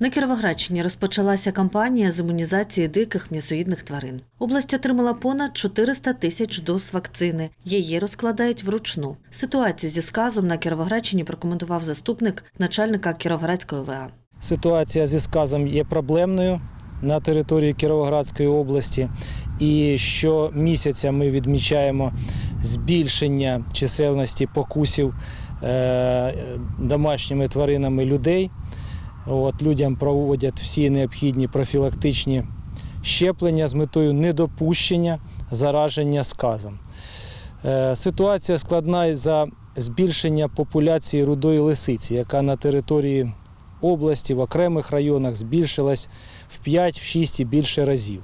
На Кіровоградщині розпочалася кампанія з імунізації диких м'ясоїдних тварин. Область отримала понад 400 тисяч доз вакцини. Її розкладають вручну. Ситуацію зі сказом на Кіровоградщині прокоментував заступник начальника Кіровоградської ОВА. Ситуація зі сказом є проблемною на території Кіровоградської області. І щомісяця ми відмічаємо збільшення чисельності покусів е, домашніми тваринами людей. От, людям проводять всі необхідні профілактичні щеплення з метою недопущення зараження сказом. Е, Ситуація складна із-за збільшення популяції рудої лисиці, яка на території області в окремих районах збільшилась в 5, в 6 і більше разів.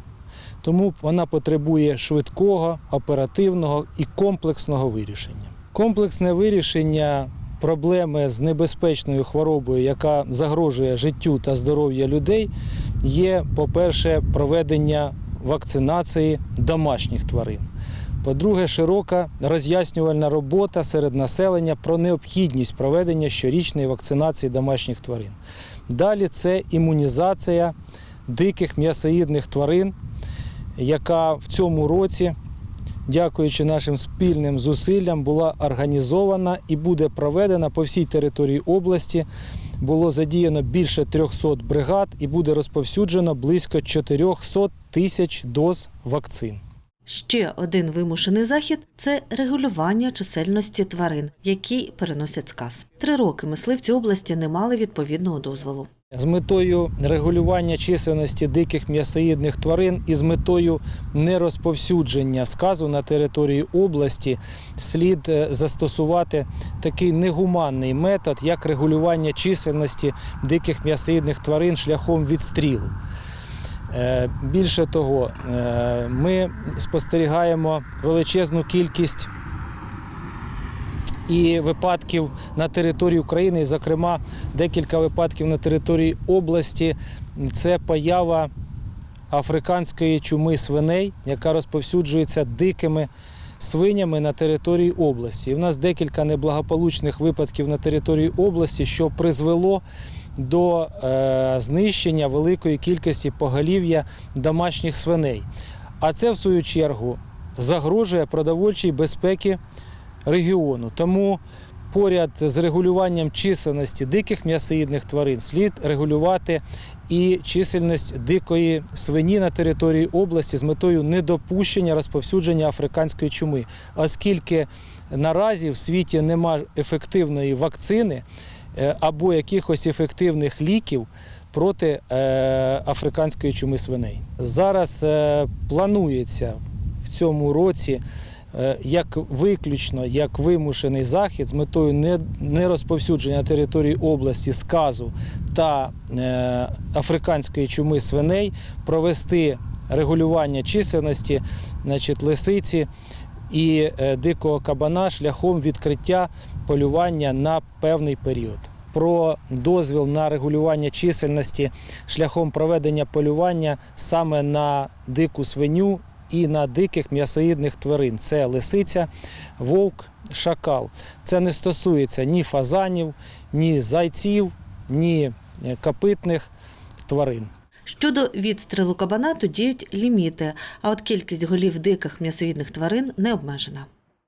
Тому вона потребує швидкого, оперативного і комплексного вирішення. Комплексне вирішення проблеми з небезпечною хворобою, яка загрожує життю та здоров'ю людей, є, по-перше, проведення вакцинації домашніх тварин. По-друге, широка роз'яснювальна робота серед населення про необхідність проведення щорічної вакцинації домашніх тварин. Далі це імунізація диких м'ясоїдних тварин, яка в цьому році, дякуючи нашим спільним зусиллям, була організована і буде проведена по всій території області. Було задіяно більше 300 бригад і буде розповсюджено близько 400 тисяч доз вакцин. Ще один вимушений захід це регулювання чисельності тварин, які переносять сказ. Три роки мисливці області не мали відповідного дозволу. З метою регулювання чисельності диких м'ясоїдних тварин і з метою нерозповсюдження сказу на території області слід е, застосувати такий негуманний метод, як регулювання чисельності диких м'ясоїдних тварин шляхом відстрілу. Е, Більше того, е, ми спостерігаємо величезну кількість і випадків на території України, і, зокрема, декілька випадків на території області. Це поява африканської чуми свиней, яка розповсюджується дикими свинями на території області. І в нас декілька неблагополучних випадків на території області, що призвело до е, знищення великої кількості поголів'я домашніх свиней. А це, в свою чергу, загрожує продовольчій безпеці регіону. Тому поряд з регулюванням чисельності диких м'ясоїдних тварин слід регулювати і чисельність дикої свині на території області з метою недопущення розповсюдження африканської чуми, оскільки наразі в світі немає ефективної вакцини е, або якихось ефективних ліків проти е, африканської чуми свиней. Зараз е, планується в цьому році як виключно як вимушений захід з метою не- нерозповсюдження на території області сказу та е, африканської чуми свиней провести регулювання чисельності значить, лисиці і е, дикого кабана шляхом відкриття полювання на певний період. Про дозвіл на регулювання чисельності шляхом проведення полювання саме на дику свиню і на диких м'ясоїдних тварин. Це лисиця, вовк, шакал. Це не стосується ні фазанів, ні зайців, ні капитних копитних тварин. Щодо відстрілу кабана, то діють ліміти, а от кількість голів диких м'ясоїдних тварин не обмежена.